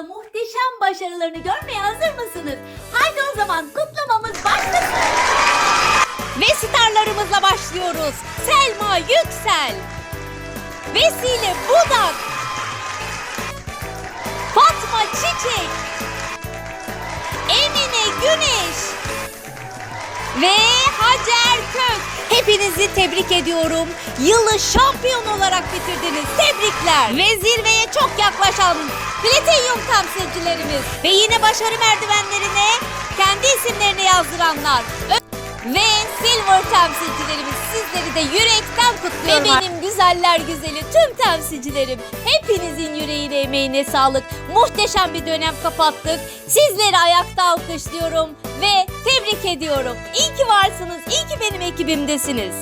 yılda muhteşem başarılarını görmeye hazır mısınız? Haydi o zaman kutlamamız başlasın. Ve starlarımızla başlıyoruz. Selma Yüksel. Vesile Budak. Fatma Çiçek. Emine Güneş. Ve Hacer Kök. Hepinizi tebrik ediyorum. Yılı şampiyon olarak bitirdiniz. Tebrikler. Ve zirveye çok yaklaştınız. Platinyum temsilcilerimiz. Ve yine başarı merdivenlerine kendi isimlerini yazdıranlar. Ve Silver temsilcilerimiz sizleri de yürekten kutluyorum. Ve benim güzeller güzeli tüm temsilcilerim. Hepinizin yüreğine emeğine sağlık. Muhteşem bir dönem kapattık. Sizleri ayakta alkışlıyorum ve tebrik ediyorum. İyi ki varsınız, iyi ki benim ekibimdesiniz.